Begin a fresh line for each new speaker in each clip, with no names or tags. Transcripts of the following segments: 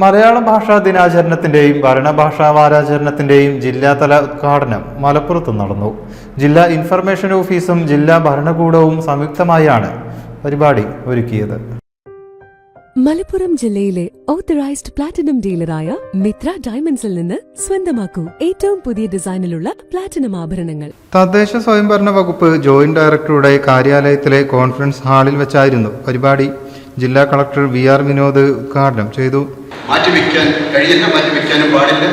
മലയാള ഭാഷാ ദിനാചരണത്തിന്റെയും ഭരണഭാഷാ വാരാചരണത്തിന്റെയും ജില്ലാതല ഉദ്ഘാടനം മലപ്പുറത്ത് നടന്നു. ജില്ലാ ഇൻഫർമേഷൻ ഓഫീസും ജില്ലാ ഭരണകൂടവും സംയുക്തമായാണ് പരിപാടി ഒരുക്കിയത്.
മലപ്പുറം ജില്ലയിലെ ഓത്തറൈസ്ഡ് പ്ലാറ്റിനം ഡീലറായ മിത്ര ഡയമണ്ട്സിൽ നിന്ന് സ്വന്തമാക്കൂ ഏറ്റവും പുതിയ ഡിസൈനിലുള്ള പ്ലാറ്റിനം ആഭരണങ്ങൾ.
തദ്ദേശ സ്വയംഭരണ വകുപ്പ് ജോയിന്റ് ഡയറക്ടറുടെ കാര്യാലയത്തിലെ കോൺഫറൻസ് ഹാളിൽ വെച്ചായിരുന്നു പരിപാടി. ജില്ലാ കളക്ടർ വി ആർ വിനോദ് ഉദ്ഘാടനം ചെയ്തു.
മാറ്റിവെക്കാൻ കഴിയുന്ന മാറ്റിവെക്കാനും പാടില്ല.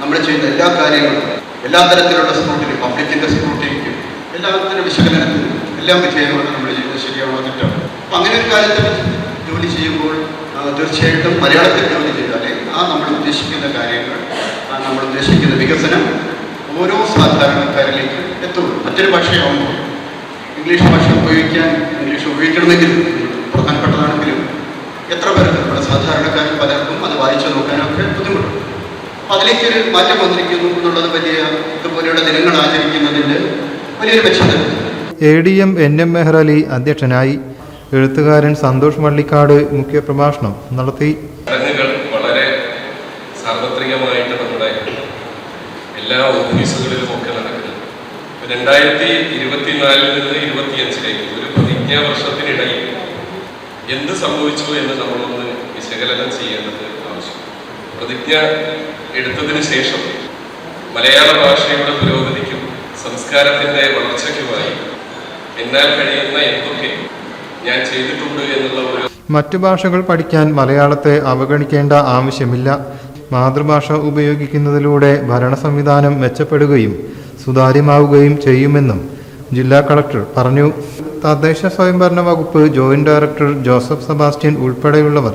നമ്മൾ ചെയ്യുന്ന എല്ലാ കാര്യങ്ങളും എല്ലാ തരത്തിലുള്ള സ്ക്രൂട്ടിനും പബ്ലിക്കിന്റെ സ്ക്രൂട്ടിനിക്കും എല്ലാ തരം വിശകലനത്തിനും എല്ലാം വിധേയമാണ് നമ്മൾ ചെയ്യുന്നത് ശരിയാണോ തെറ്റാണോ അപ്പം അങ്ങനെ ഒരു കാലത്ത് ജോലി ചെയ്യുമ്പോൾ തീർച്ചയായിട്ടും മലയാളത്തിൽ ജോലി ചെയ്താലേ ആ നമ്മൾ ഉദ്ദേശിക്കുന്ന കാര്യങ്ങൾ ആ നമ്മൾ ഉദ്ദേശിക്കുന്ന വികസനം ഓരോ സാധാരണക്കാരിലേക്ക് എത്തുള്ളൂ മറ്റൊരു ഭാഷയാവുമ്പോൾ ഇംഗ്ലീഷ് ഭാഷ ഉപയോഗിക്കാൻ ഇംഗ്ലീഷ് ഉപയോഗിക്കണമെങ്കിൽ പ്രധാനപ്പെട്ടതാണെങ്കിലും എത്ര പേർക്ക് നമ്മുടെ സാധാരണക്കാരിൽ പലർക്കും അത് വായിച്ചു നോക്കാനൊക്കെ ബുദ്ധിമുട്ടും. അപ്പം അതിലേക്കൊരു മാറ്റം വന്നിരിക്കുന്നു എന്നുള്ളത് വലിയ ഇതുപോലെയുള്ള ദിനങ്ങൾ ആചരിക്കുന്നതിന്റെ വലിയൊരു മെച്ചം
A D M N M Mehar Ali അധ്യക്ഷനായി എഴുത്തുകാരൻ സന്തോഷ് വള്ളിക്കാട് മുഖ്യപ്രഭാഷണം നടത്തി.
ചടങ്ങുകൾ വളരെ സാർവത്രികമായിട്ട് നമ്മുടെ എല്ലാ ഓഫീസുകളിലും ഒക്കെ നടക്കുന്നു. രണ്ടായിരത്തി ഇരുപത്തിനാലിൽ നിന്ന് ഇരുപത്തിയഞ്ചിലേക്ക് ഒരു പ്രതിജ്ഞാ വർഷത്തിനിടയിൽ എന്ത് സംഭവിച്ചു എന്ന് നമ്മളൊന്ന് വിശകലനം ചെയ്യേണ്ടത് ആവശ്യം പ്രതിജ്ഞ എടുത്തതിന് ശേഷം മലയാള ഭാഷയുടെ പുരോഗതിക്കും സംസ്കാരത്തിന്റെ വളർച്ചയ്ക്കുമായി എന്നാൽ കഴിയുന്ന എന്തൊക്കെ ഞാൻ ചെയ്തിട്ടുണ്ട് എന്നുള്ള ഒരു
മറ്റു ഭാഷകൾ പഠിക്കാൻ മലയാളത്തെ അവഗണിക്കേണ്ട ആവശ്യമില്ല. മാതൃഭാഷ ഉപയോഗിക്കുന്നതിലൂടെ ഭരണ സംവിധാനം മെച്ചപ്പെടുകയും സുതാര്യമാവുകയും ചെയ്യുമെന്നും ജില്ലാ കളക്ടർ പറഞ്ഞു. തദ്ദേശ സ്വയംഭരണ വകുപ്പ് ജോയിന്റ് ഡയറക്ടർ ജോസഫ് സെബാസ്റ്റ്യൻ ഉൾപ്പെടെയുള്ളവർ